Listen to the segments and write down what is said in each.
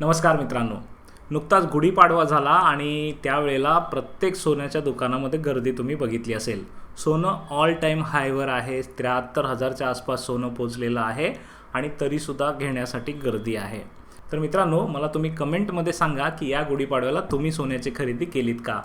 नमस्कार मित्रांनो. नुकताच गुढीपाडवा झाला आणि त्यावेळेला प्रत्येक सोन्याच्या दुकानामध्ये गर्दी तुम्ही बघितली असेल. सोनं ऑल टाईम हायवर आहे त्र्याहत्तर हजारच्या आसपास सोनं पोचलेलं आहे आणि तरीसुद्धा घेण्यासाठी गर्दी आहे. तर मित्रांनो मला तुम्ही कमेंटमध्ये सांगा की या गुढीपाडव्याला तुम्ही सोन्याची खरेदी केलीत का?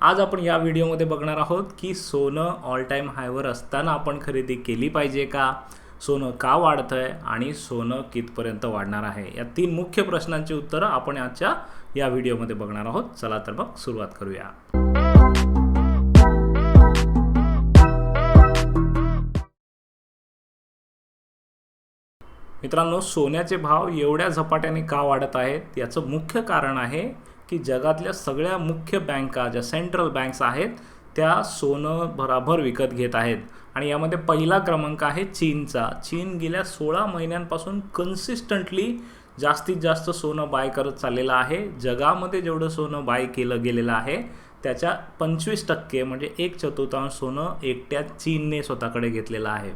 आज आपण या व्हिडिओमध्ये बघणार आहोत की सोनं ऑल टाईम हायवर असताना आपण खरेदी केली पाहिजे का? सोनं का वाढतं आहे आणि सोनं कितपर्यंत वाढणार आहे? या तीन मुख्य प्रश्नांची उत्तरं आपण आजच्या या व्हिडिओमध्ये बघणार आहोत. चला तर मग सुरुवात करूया. मित्रांनो सोन्याचे भाव एवढ्या झपाट्याने का वाढत आहेत? याचं मुख्य कारण आहे की जगातल्या सगळ्या मुख्य बँका ज्या सेंट्रल बँक्स आहेत त्या सोनं भराभर विकत घेत आहेत. आणि यामध्ये पहिला क्रमांक आहे चीनचा. चीन गेल्या सोळा महिन्यांपासून कन्सिस्टंटली जास्तीत जास्त सोनं बाय करत चाललेलं आहे. जगामध्ये जेवढं सोनं बाय केलं गेलेलं आहे त्याच्या पंचवीस टक्के म्हणजे एक चतुर्थांश सोनं एकट्या चीनने स्वतःकडे घेतलेलं आहे.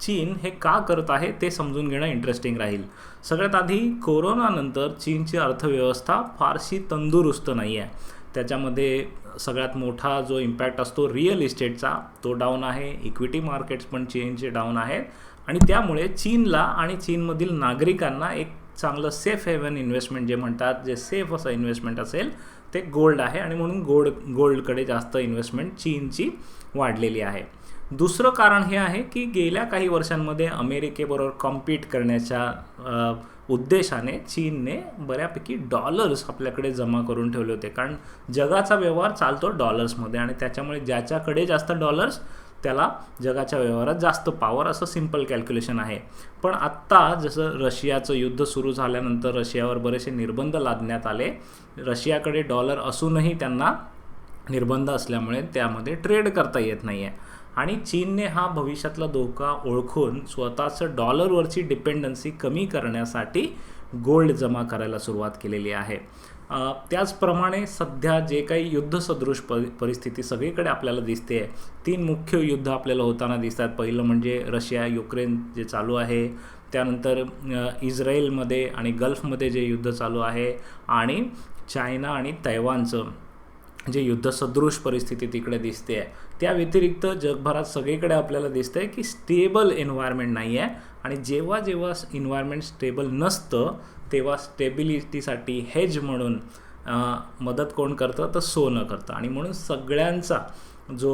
चीन हे का करत आहे ते समजून घेणं इंटरेस्टिंग राहील. सगळ्यात आधी कोरोनानंतर चीनची अर्थव्यवस्था फारशी तंदुरुस्त नाही आहे त्याच्यामध्ये सगळ्यात मोठा जो इम्पॅक्ट असतो रिअल इस्टेटचा तो डाऊन आहे. इक्विटी मार्केट्स पण चीनचे डाऊन आहेत. आणि त्यामुळे चीनला आणि चीनमधील नागरिकांना एक चांगलं सेफ हेवन इन्व्हेस्टमेंट जे म्हणतात जे सेफ असं इन्व्हेस्टमेंट असेल ते गोल्ड आहे. आणि म्हणून गोल्ड गोल्डकडे जास्त इन्व्हेस्टमेंट चीनची वाढलेली आहे. दुसरं कारण हे आहे की गेल्या काही वर्षांमध्ये अमेरिकेबरोबर कॉम्पीट करण्याच्या उद्देशाने चीनने बऱ्यापैकी डॉलर्स आपल्याकडे जमा करून ठेवले होते. कारण जगाचा व्यवहार चालतो डॉलर्समध्ये आणि त्याच्यामुळे ज्याच्याकडे जास्त डॉलर्स त्याला जगाच्या व्यवहारात जास्त पॉवर असं सिंपल कॅल्क्युलेशन आहे. पण आत्ता जसं रशियाचं युद्ध सुरू झाल्यानंतर रशियावर बरेचसे निर्बंध लादण्यात आले. रशियाकडे डॉलर असूनही त्यांना निर्बंध असल्यामुळे त्यामध्ये ट्रेड करता येत नाही आहे आणि चीनने हा भविष्यातला धोका ओळखून स्वतःचं डॉलरवरची डिपेंडन्सी कमी करण्यासाठी गोल्ड जमा करायला सुरुवात केलेली आहे. त्याचप्रमाणे सध्या जे काही युद्धसदृश प परिस्थिती सगळीकडे आपल्याला दिसते आहे तीन मुख्य युद्ध आपल्याला होताना दिसतात. पहिलं म्हणजे रशिया युक्रेन जे चालू आहे त्यानंतर इस्रायलमध्ये आणि गल्फमध्ये जे युद्ध चालू आहे आणि चायना आणि तैवानचं. जे युद्धसदृश परिस्थिती तिकडे दिसते आहे त्या व्यतिरिक्त जगभरात सगळीकडे आपल्याला दिसतं आहे की स्टेबल एन्व्हायरमेंट नाही आहे आणि जेव्हा जेव्हा इन्व्हायरमेंट स्टेबल नसतं तेव्हा स्टेबिलिटीसाठी हेज म्हणून मदत कोण करतं? तर सोनं करतं. आणि म्हणून सगळ्यांचा जो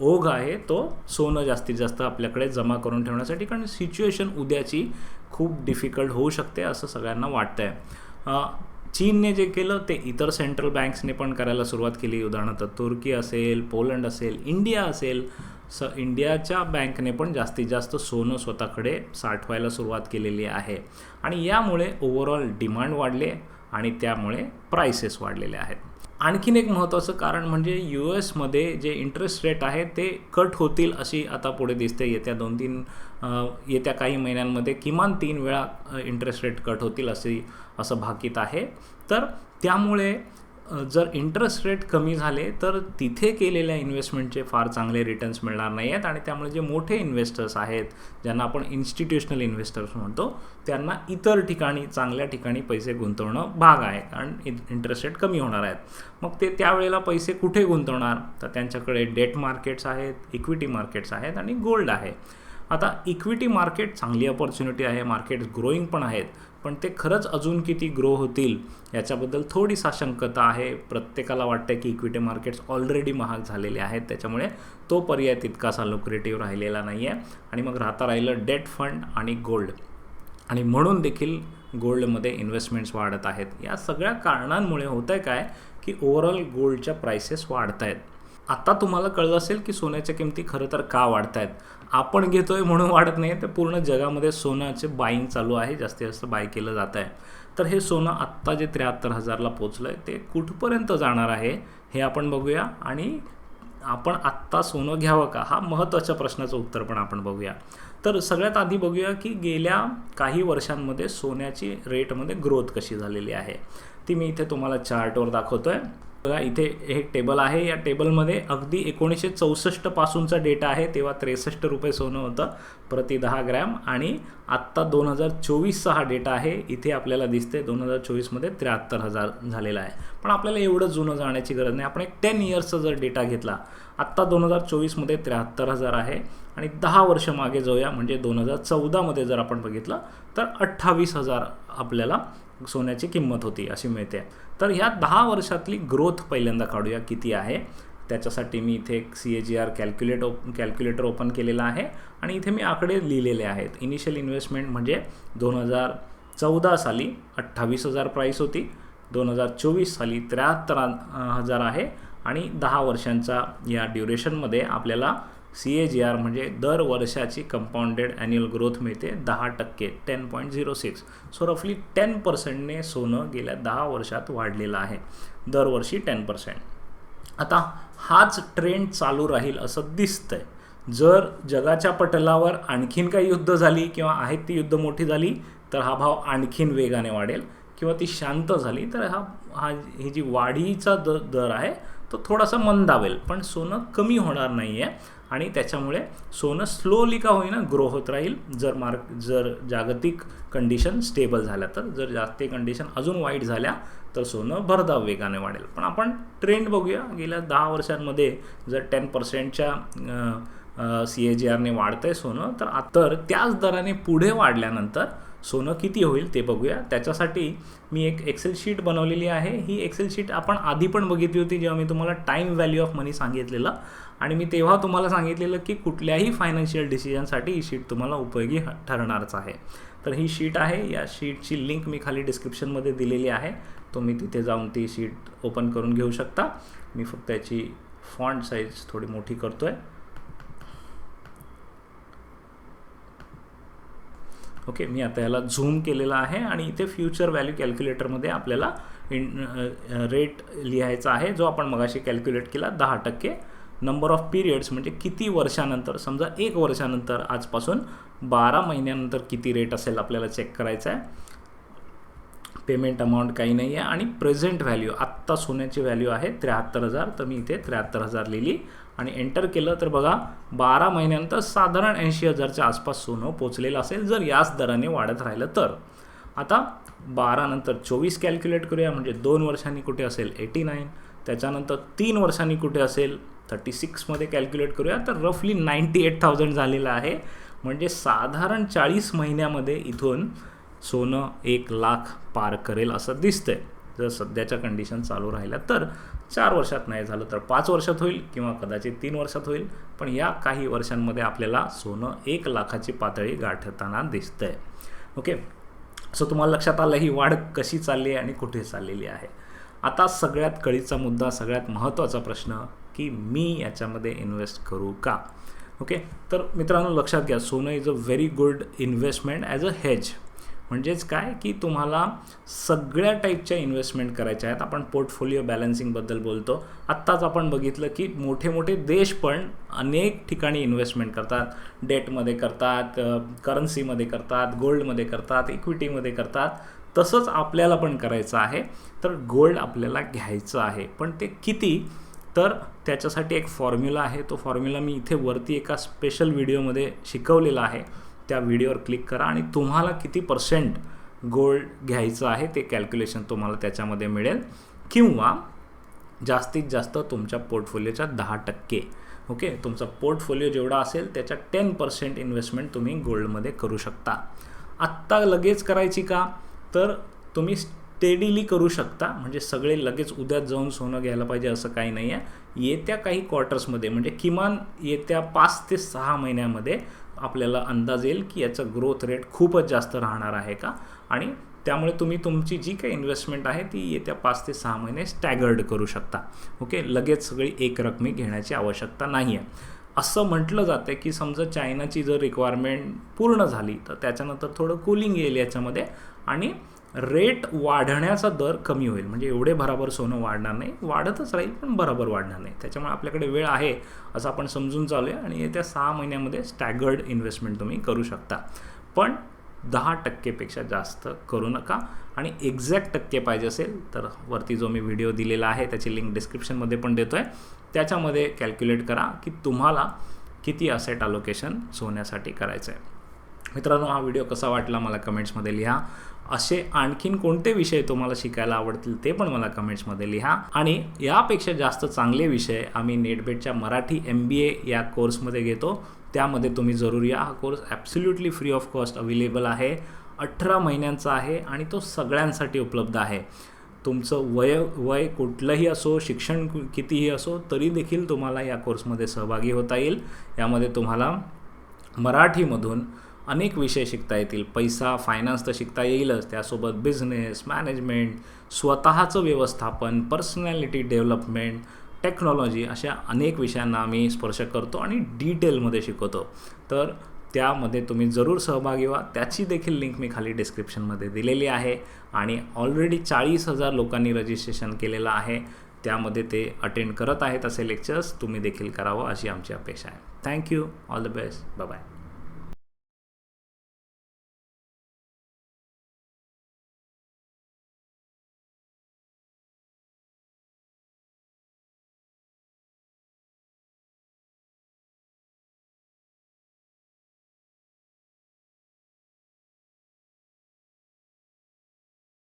ओघ आहे तो सोनं जास्तीत जास्त आपल्याकडे जमा करून ठेवण्यासाठी कारण सिच्युएशन उद्याची खूप डिफिकल्ट होऊ शकते असं सगळ्यांना वाटतं आहे चीनने जे केलं ते इतर सेंट्रल बँक्सने पण करायला सुरुवात केली. उदाहरणार्थ तुर्की असेल पोलंड असेल इंडिया असेल स इंडियाच्या बँकने पण जास्तीत जास्त सोनं स्वतःकडे साठवायला सुरुवात केलेली आहे. आणि यामुळे ओव्हरऑल डिमांड वाढले आणि त्यामुळे प्राइसेस वाढलेले आहेत. आणखीन एक महत्त्वाचं कारण म्हणजे यू एसमध्ये जे इंटरेस्ट रेट आहे ते कट होतील अशी आता पुढे दिसते. येत्या दोन तीन येत्या काही महिन्यांमध्ये किमान तीन वेळा इंटरेस्ट रेट कट होतील असे असं भाकीत आहे. तर त्यामुळे जर इंटरेस्ट रेट कमी झाले तर तिथे केलेल्या इन्व्हेस्टमेंटचे फार चांगले रिटर्न्स मिळणार नाही आहेत आणि त्यामुळे जे मोठे इन्व्हेस्टर्स आहेत ज्यांना आपण इन्स्टिट्यूशनल इन्व्हेस्टर्स म्हणतो त्यांना इतर ठिकाणी चांगल्या ठिकाणी पैसे गुंतवणं भाग आहे कारण इंटरेस्ट रेट कमी होणार आहेत. मग ते त्यावेळेला पैसे कुठे गुंतवणार? तर त्यांच्याकडे डेट मार्केट्स आहेत इक्विटी मार्केट्स आहेत आणि गोल्ड आहे. आता इक्विटी मार्केट चांगली अपॉर्च्युनिटी आहे मार्केट्स ग्रोईंग पण आहेत पण ते खरंच अजून किती ग्रो होतील याच्याबद्दल थोडी साशंकता आहे. प्रत्येकाला वाटतं की इक्विटी मार्केट्स ऑलरेडी महाग झालेले आहेत त्याच्यामुळे तो पर्याय तितकासा लुक्रेटिव्ह राहिलेला नाही आहे आणि मग राहता राहिलं डेट फंड आणि गोल्ड आणि म्हणून देखील गोल्डमध्ये इन्व्हेस्टमेंट्स वाढत आहेत. या सगळ्या कारणांमुळे होतं आहे काय की ओव्हरऑल गोल्डच्या प्राइसेस वाढत आहेत आता तुम्हाला कळलं असेल की सोन्याच्या किमती खरं तर का वाढत आहेत आपण घेतोय म्हणून वाढत नाही तर पूर्ण जगामध्ये सोन्याचे बाईंग चालू आहे जास्तीत जास्त बाय केलं जात आहे. तर हे सोनं आत्ता जे त्र्याहत्तर हजारला पोचलं आहे ते कुठपर्यंत जाणार आहे हे आपण बघूया. आणि आपण आत्ता सोनं घ्यावं का? हा महत्त्वाच्या प्रश्नाचं उत्तर पण आपण बघूया. तर सगळ्यात आधी बघूया की गेल्या काही वर्षांमध्ये सोन्याची रेटमध्ये ग्रोथ कशी झालेली आहे. ती मी इथे तुम्हाला चार्टवर दाखवतो आहे बघा इथे एक टेबल आहे. या टेबलमध्ये अगदी एकोणीसशे चौसष्टपासूनचा डेटा आहे. तेव्हा त्रेसष्ट रुपये सोनं होतं प्रति दहा ग्रॅम. आणि आत्ता दोन हजार चोवीसचा हा डेटा आहे. इथे आपल्याला दिसते दोन हजार चोवीसमध्ये त्र्याहत्तर हजार झालेला आहे. पण आपल्याला एवढं जुनं जाण्याची गरज नाही. आपण एक टेन इयर्सचा जर डेटा घेतला आत्ता दोन हजार चोवीसमध्ये त्र्याहत्तर हजार आहे. आणि दहा वर्ष मागे जाऊया म्हणजे दोन हजार चौदामध्ये जर आपण बघितलं तर अठ्ठावीस हजार आपल्याला सोन्याची किंमत होती अशी मिळते. तर ह्या दहा वर्षातली ग्रोथ पहिल्यांदा काढूया किती आहे? त्याच्यासाठी मी इथे एक C A G R calculate op calculator open केलेला आहे आणि इथे मी आकडे लिहिलेले आहेत. इनिशियल इन्व्हेस्टमेंट म्हणजे दोन हजार चौदा साली अठ्ठावीस हजार प्राईस होती दोन हजार चोवीस साली त्र्याहत्तर हजार आहे आणि दहा वर्षांचा या ड्युरेशनमध्ये आपल्याला सी ए जी आर म्हणजे दर वर्षाची कंपाऊंडेड ॲन्युअल ग्रोथ मिळते दहा टक्के ten point zero six so रफली टेन पर्सेंटने सोनं गेल्या दहा वर्षात वाढलेलं आहे. दरवर्षी टेन पर्सेंट आता हाच ट्रेंड चालू राहील असं दिसतंय. जर जगाच्या पटलावर आणखीन काही युद्ध झाली किंवा आहेत ती युद्ध मोठी झाली तर हा भाव आणखीन वेगाने वाढेल. किंवा ती शांत झाली तर हा हा ही जी वाढीचा द दर आहे तो थोडासा मंदावेल पण सोनं कमी होणार नाही आहे आणि त्याच्यामुळे सोनं स्लोली का होईना ग्रो होत राहील. जर मार्क जर जागतिक कंडिशन स्टेबल झाल्या तर जर जागतिक कंडिशन अजून वाईट झाल्या तर सोनं भरधाव वेगाने वाढेल. पण आपण ट्रेंड बघूया. गेल्या दहा वर्षांमध्ये जर टेन पर्सेंटच्या सी ए जी आरने वाढतं आहे सोनं तर तर त्याच दराने पुढे वाढल्यानंतर सोनं किती होईल ते बघूया. त्याच्यासाठी मी एक एक्सेल शीट बनवलेली आहे. ही एक्सेल शीट आपण आधी पण बघितली होती जेव्हा मी तुम्हाला टाईम व्हॅल्यू ऑफ मनी सांगितलेलं. आणि मी तेव्हा तुम्हाला सांगितलेलं की कुठल्याही फायनान्शियल डिसिजनसाठी ही शीट तुम्हाला उपयोगी ठरणारच आहे. तर ही शीट आहे. या शीटची लिंक मी खाली डिस्क्रिप्शनमध्ये दिलेली आहे. तुम्ही तिथे जाऊन ती शीट ओपन करून घेऊ शकता. मी फक्त याची फॉन्ट साईज थोडी मोठी करतो आहे ओके मी आता याला झूम केलेला आहे आणि इथे फ्युचर व्हॅल्यू कॅल्क्युलेटरमध्ये आपल्याला इन रेट लिहायचा आहे जो आपण मगाशी कॅल्क्युलेट केला दहा टक्के. नंबर ऑफ पिरियड्स म्हणजे किती वर्षानंतर समजा एक वर्षानंतर आजपासून बारा महिन्यानंतर किती रेट असेल आपल्याला चेक करायचा आहे. पेमेंट अमाऊंट काही नाही आहे आणि प्रेझेंट व्हॅल्यू आत्ता सोन्याची व्हॅल्यू आहे त्र्याहत्तर हजार तर मी इथे त्र्याहत्तर हजार लिहिली. आणि एंटर केलं तर बघा बारा महिन्यानंतर साधारण ऐंशी हजारच्या आसपास सोनं पोचलेलं असेल जर याच दराने वाढत राहिलं तर. आता बारानंतर चोवीस कॅल्क्युलेट करूया म्हणजे दोन वर्षांनी कुठे असेल एटी नाईन त्याच्यानंतर तीन वर्षांनी कुठे असेल थर्टी सिक्समध्ये कॅल्क्युलेट करूया तर रफली नाईंटी एट थाउजंड झालेलं आहे. म्हणजे साधारण चाळीस महिन्यामध्ये इथून सोनं एक लाख पार करेल असं दिसतंय जर सध्याच्या कंडिशन चालू राहिल्या तर. चार वर्षात नाही झालं तर पाच वर्षात होईल किंवा कदाचित तीन वर्षात होईल पण या काही वर्षांमध्ये आपल्याला सोनं एक लाखाची पातळी गाठताना दिसतंय. ओके? सो तुम्हाला लक्षात आलं ही वाढ कशी चालली आहे आणि कुठे चाललेली आहे? आता सगळ्यात कळीचा मुद्दा सगळ्यात महत्त्वाचा प्रश्न की मी याच्यामध्ये इन्व्हेस्ट करू का? ओके? तर मित्रांनो लक्षात घ्या सोनं is a very good investment as a hedge म्हणजेच काय? की तुम्हाला सगळ्या टाईपच्या इन्व्हेस्टमेंट करायच्या आहेत. आपण पोर्टफोलिओ बॅलन्सिंगबद्दल बोलतो. आत्ताच आपण बघितलं की मोठे मोठे देश पण अनेक ठिकाणी इन्व्हेस्टमेंट करतात. डेटमध्ये करतात करन्सीमध्ये करतात गोल्डमध्ये करतात इक्विटीमध्ये करतात. तसंच आपल्याला पण करायचं आहे. तर गोल्ड आपल्याला घ्यायचं आहे. पण ते किती? तर त्याच्यासाठी एक फॉर्म्युला आहे. तो फॉर्म्युला मी इथे वरती एका स्पेशल व्हिडिओमध्ये शिकवलेला आहे. त्या व्हिडिओवर क्लिक करा आणि तुम्हाला किती पर्सेंट गोल्ड घ्यायचं आहे ते कॅल्क्युलेशन तुम्हाला त्याच्यामध्ये मिळेल. किंवा जास्तीत जास्त तुमच्या पोर्टफोलिओच्या दहा टक्के. ओके तुमचा पोर्टफोलिओ जेवढा असेल त्याच्या टेन पर्सेंट इन्व्हेस्टमेंट तुम्ही गोल्डमध्ये करू शकता. आत्ता लगेच करायची का? तर तुम्ही स्टेडीली करू शकता. म्हणजे सगळे लगेच उद्याच जाऊन सोनं घ्यायला पाहिजे असं काही नाही आहे येत्या काही क्वार्टर्समध्ये म्हणजे किमान येत्या पाच ते सहा महिन्यामध्ये आपल्याला अंदाज येईल की याचं ग्रोथ रेट खूपच जास्त राहणार आहे का? आणि त्यामुळे तुम्ही तुमची जी काही इन्व्हेस्टमेंट आहे ती येत्या पाच ते सहा महिने स्टॅगर्ड करू शकता. ओके लगेच सगळी एक रकमी घेण्याची आवश्यकता नाही आहे असं म्हटलं जातं की समजा चायनाची जर रिक्वायरमेंट पूर्ण झाली तर त्याच्यानंतर थोडं कुलिंग येईल याच्यामध्ये. आणि रेट वाढण्याचा दर कमी होईल. म्हणजे एवढे भराभर सोनं वाढणार नाही. वाढतच राहील पण बरोबर वाढणार नाही. त्याच्यामुळे आपल्याकडे वेळ आहे असं आपण समजून चालू आहे आणि येत्या सहा महिन्यामध्ये स्टॅगर्ड इन्व्हेस्टमेंट तुम्ही करू शकता. पण दहा टक्केपेक्षा जास्त करू नका. आणि एक्झॅक्ट टक्के पाहिजे असेल तर वरती जो मी व्हिडिओ दिलेला आहे त्याची लिंक डिस्क्रिप्शनमध्ये पण देतो आहे त्याच्यामध्ये कॅल्क्युलेट करा की तुम्हाला किती असेट अलोकेशन सोन्यासाठी करायचं आहे मित्रांनो हा व्हिडिओ कसा वाटला मला कमेंट्समध्ये लिहा. असे आणखीन कोणते विषय तुम्हाला शिकायला आवडतील ते पण मला कमेंट्समध्ये लिहा. आणि यापेक्षा जास्त चांगले विषय आम्ही नेटबेटच्या मराठी एम बी ए या कोर्समध्ये घेतो. त्यामध्ये तुम्ही जरूर या. हा course absolutely free of cost available आहे. अठरा महिन्यांचा आहे आणि तो सगळ्यांसाठी उपलब्ध आहे. तुमचं वय वय कुठलंही असो शिक्षण कितीही असो तरी देखील तुम्हाला या कोर्समध्ये सहभागी होता येईल. यामध्ये तुम्हाला मराठीमधून अनेक विषय शिकता येतील. पैसा फायनान्स तर शिकता येईलच. त्यासोबत बिझनेस मॅनेजमेंट स्वतःचं व्यवस्थापन पर्सनॅलिटी डेव्हलपमेंट टेक्नॉलॉजी अशा अनेक विषयांना आम्ही स्पर्श करतो आणि डिटेलमध्ये शिकवतो. तर त्यामध्ये तुम्ही जरूर सहभागी व्हा. त्याची देखील लिंक मी खाली डिस्क्रिप्शनमध्ये दिलेली आहे आणि ऑलरेडी चाळीस हजार लोकांनी रजिस्ट्रेशन केलेलं आहे. त्यामध्ये ते अटेंड करत आहेत असे लेक्चर्स तुम्ही देखील करावं अशी आमची अपेक्षा आहे. Thank you all the best bye